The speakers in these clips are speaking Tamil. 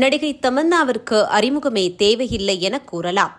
நடிகை தமன்னாவிற்கு அறிமுகமே தேவையில்லை என கூறலாம்.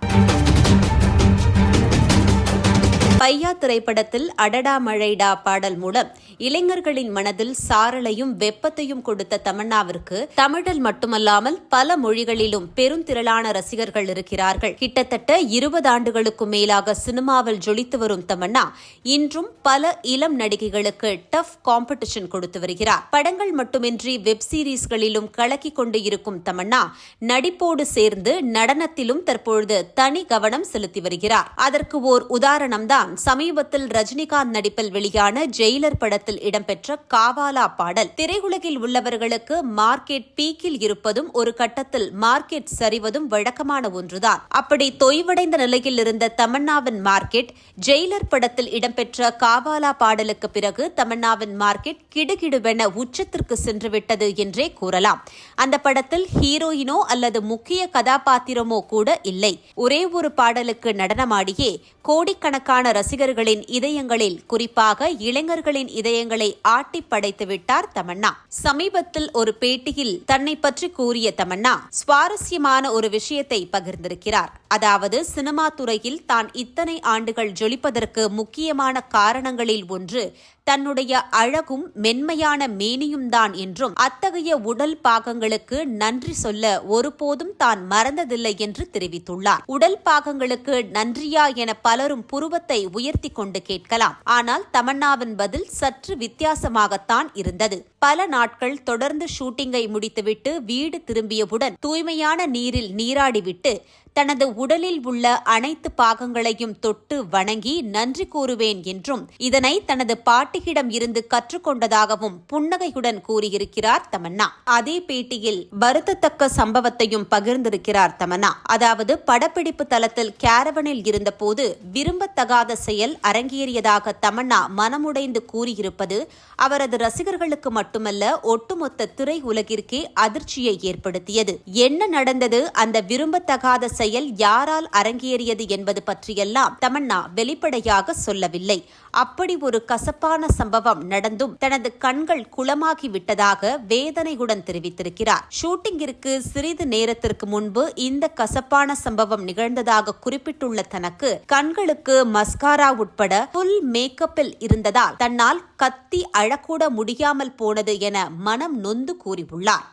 பையா திரைப்படத்தில் அடடா மழைடா பாடல் மூலம் இளைஞர்களின் மனதில் சாரலையும் வெப்பத்தையும் கொடுத்த தமன்னாவிற்கு தமிழில் மட்டுமல்லாமல் பல மொழிகளிலும் பெருந்திரளான ரசிகர்கள் இருக்கிறார்கள். கிட்டத்தட்ட இருபது ஆண்டுகளுக்கும் மேலாக சினிமாவில் ஜொலித்து வரும் தமன்னா இன்றும் பல இளம் நடிகைகளுக்கு டஃப் காம்படிஷன் கொடுத்து வருகிறார். படங்கள் மட்டுமின்றி வெப் சீரிஸ்களிலும் கலக்கிக் கொண்டு இருக்கும் தமன்னா நடிப்போடு சேர்ந்து நடனத்திலும் தற்பொழுது தனி கவனம் செலுத்தி வருகிறார். அதற்கு ஓர் உதாரணம்தான் தான் சமீபத்தில் ரஜினிகாந்த் நடிப்பில் வெளியான ஜெயிலர் படத்தில் இடம்பெற்ற காவாலா பாடல். திரையுலகில் உள்ளவர்களுக்கு மார்க்கெட் பீக்கில் இருப்பதும் ஒரு கட்டத்தில் மார்க்கெட் சரிவதும் வழக்கமான ஒன்றுதான். அப்படி தொய்வடைந்த நிலையில் இருந்த தமன்னாவின் மார்க்கெட் ஜெயிலர் படத்தில் இடம்பெற்ற காவாலா பாடலுக்கு பிறகு தமன்னாவின் மார்க்கெட் கிடுகிடுவென உச்சத்திற்கு சென்றுவிட்டது என்றே கூறலாம். அந்த படத்தில் ஹீரோயினோ அல்லது முக்கிய கதாபாத்திரமோ கூட இல்லை. ஒரே ஒரு பாடலுக்கு நடனமாடியே கோடிக்கணக்கான ரசிகர்களின் இதயங்களில் குறிப்பாக இளைஞர்களின் இதயங்களை ஆட்டி படைத்து விட்டார் தமன்னா. சமீபத்தில் ஒரு பேட்டியில் தன்னை பற்றி கூறிய தமன்னா சுவாரஸ்யமான ஒரு விஷயத்தை பகிர்ந்திருக்கிறார். அதாவது சினிமா துறையில் தான் இத்தனை ஆண்டுகள் ஜொலிப்பதற்கு முக்கியமான காரணங்களில் ஒன்று தன்னுடைய அழகும் மென்மையான மேனியும் தான் என்றும் அத்தகைய உடல் பாகங்களுக்கு நன்றி சொல்ல ஒருபோதும் தான் மறந்ததில்லை என்று தெரிவித்துள்ளார். உடல் பாகங்களுக்கு நன்றியா என பலரும் புருவத்தை உயர்த்தி கொண்டு கேட்கலாம். ஆனால் தமன்னாவின் பதில் சற்று வித்தியாசமாகத்தான் இருந்தது. பல நாட்கள் தொடர்ந்து ஷூட்டிங்கை முடித்துவிட்டு வீடு திரும்பியவுடன் தூய்மையான நீரில் நீராடிவிட்டு தனது உடலில் உள்ள அனைத்து பாகங்களையும் தொட்டு வணங்கி நன்றி கூறுவேன் என்றும் இதனை தனது பாட்டியிடம் இருந்து கற்றுக்கொண்டதாகவும் புன்னகையுடன் கூறியிருக்கிறார் தமன்னா. அதே பேட்டியில் வருத்தத்தக்க சம்பவத்தையும் பகிர்ந்திருக்கிறார் தமன்னா. அதாவது படப்பிடிப்பு தளத்தில் கேரவனில் இருந்தபோது விரும்பத்தகாத செயல் அரங்கேறியதாக தமன்னா மனமுடைந்து கூறியிருப்பது அவரது ரசிகர்களுக்கு மட்டுமல்ல ஒட்டுமொத்த திரை உலகிற்கே அதிர்ச்சியை ஏற்படுத்தியது. என்ன நடந்தது? அந்த விரும்பத்தகாத செயல் செயல் யாரால் அரங்கேறியது என்பது பற்றியெல்லாம் தமன்னா வெளிப்படையாக சொல்லவில்லை. அப்படி ஒரு கசப்பான சம்பவம் நடந்தும் தனது கண்கள் குளமாகி விட்டதாக வேதனையுடன் தெரிவித்திருக்கிறார். ஷூட்டிங்கிற்கு சிறிது நேரத்திற்கு முன்பு இந்த கசப்பான சம்பவம் நிகழ்ந்ததாக குறிப்பிட்டுள்ள தனக்கு கண்களுக்கு மஸ்காரா உட்பட புல் மேக்கப்பில் இருந்ததால் தன்னால் கத்தி அழக்கூட முடியாமல் போனது என மனம் நொந்து கூறியுள்ளார்.